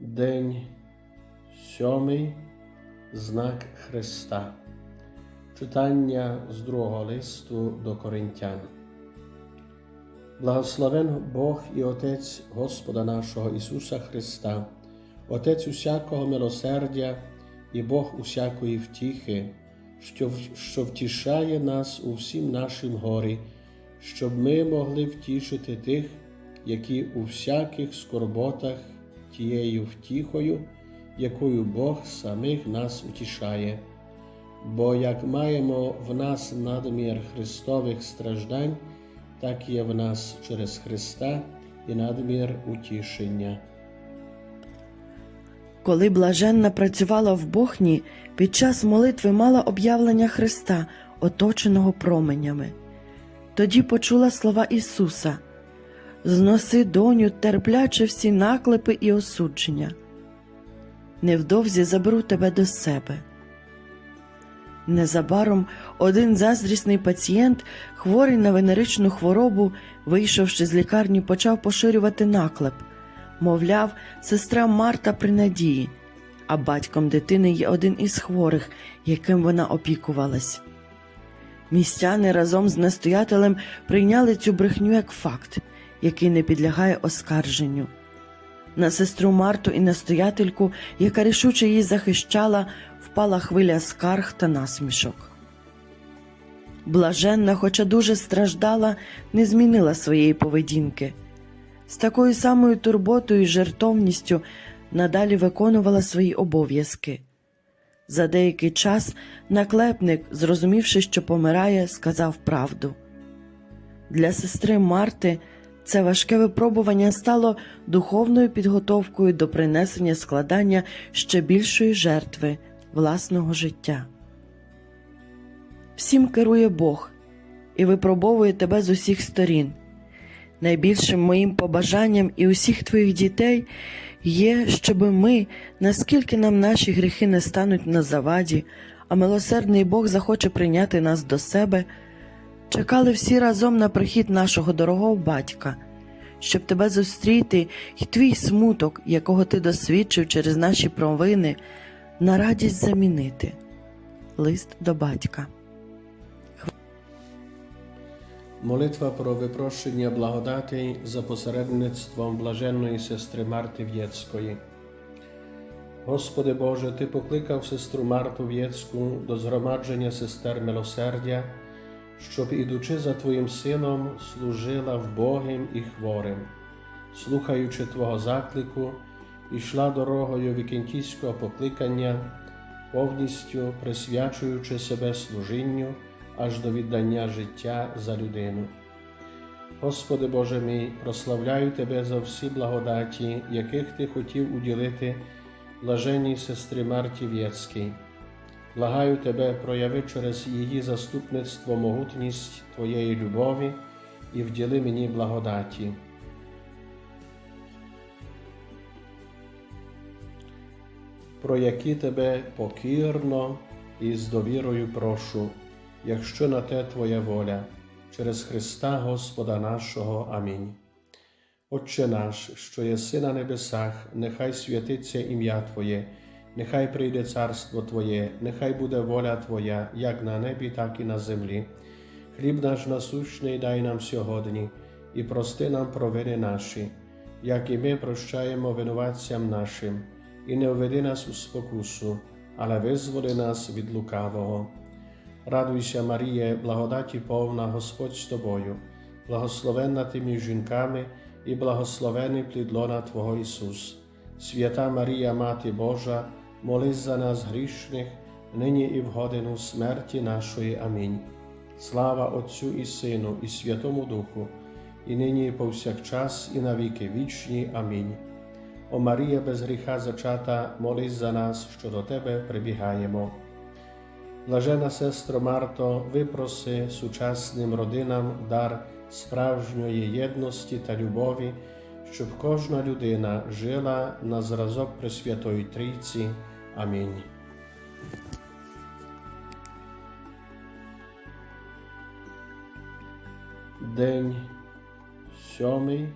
День сьомий знак Христа. Читання з другого листу до Коринтян. Благословен Бог і Отець Господа нашого Ісуса Христа, Отець усякого милосердя і Бог усякої втіхи, що, що втішає нас у всім нашім горі, щоб ми могли втішити тих, які у всяких скорботах тією втіхою, якою Бог самих нас утішає. Бо як маємо в нас надмір Христових страждань, так є в нас через Христа і надмір утішення. Коли блаженна працювала в Бохні, під час молитви мала об'явлення Христа, оточеного променями. Тоді почула слова Ісуса Зноси, доню, терпляче всі наклепи і осудження. Невдовзі заберу тебе до себе. Незабаром один заздрісний пацієнт, хворий на венеричну хворобу, вийшовши з лікарні, почав поширювати наклеп. Мовляв, сестра Марта при надії, а батьком дитини є один із хворих, яким вона опікувалась. Містяни разом з настоятелем прийняли цю брехню як факт, який не підлягає оскарженню. На сестру Марту і настоятельку, яка рішуче її захищала, впала хвиля скарг та насмішок. Блаженна, хоча дуже страждала, не змінила своєї поведінки. З такою самою турботою і жертовністю надалі виконувала свої обов'язки. За деякий час наклепник, зрозумівши, що помирає, сказав правду. Для сестри Марти це важке випробування стало духовною підготовкою до принесення складання ще більшої жертви власного життя. Всім керує Бог і випробовує тебе з усіх сторін. Найбільшим моїм побажанням і усіх твоїх дітей є, щоб ми, наскільки нам наші гріхи не стануть на заваді, а милосердний Бог захоче прийняти нас до себе, чекали всі разом на прихід нашого дорогого батька, щоб тебе зустріти і твій смуток, якого ти досвідчив через наші провини, на радість замінити. Лист до батька. Молитва про випрошення благодати за посередництвом блаженної сестри Марти В'єцької. Господи Боже, Ти покликав сестру Марту В'єцьку до згромадження сестер милосердя, щоб, ідучи за Твоїм сином, служила вбогим і хворим, слухаючи Твого заклику, ішла дорогою вікентійського покликання, повністю присвячуючи себе служінню аж до віддання життя за людину. Господи Боже мій, прославляю Тебе за всі благодаті, яких Ти хотів уділити блаженній сестрі Марті Вєцькій. Благаю Тебе, прояви через її заступництво могутність Твоєї любові і вділи мені благодаті. Про які тебе покірно і з довірою прошу, якщо на те Твоя воля, через Христа Господа нашого. Амінь. Отче наш, що єси на небесах, нехай святиться ім'я Твоє, нехай прийде царство Твоє, нехай буде воля Твоя, як на небі, так і на землі. Хліб наш насущний дай нам сьогодні, і прости нам провини наші, як і ми прощаємо винуватцям нашим, і не введи нас у спокусу, але визволи нас від лукавого. Радуйся, Маріє, благодаті повна Господь з тобою, благословенна ти між жінками і благословений плід лона Твого Ісус. Свята Марія, Мати Божа, молись за нас грішних, нині і в годину смерті нашої. Амінь. Слава Отцю і Сину, і Святому Духу, і нині і повсякчас, і на віки вічні. Амінь. О Марія без гріха зачата, молись за нас, що до Тебе прибігаємо. Блажена сестро Марто, випроси сучасним родинам дар справжньої єдності та любові, щоб кожна людина жила на зразок Пресвятої Трійці. Амінь. День сьомий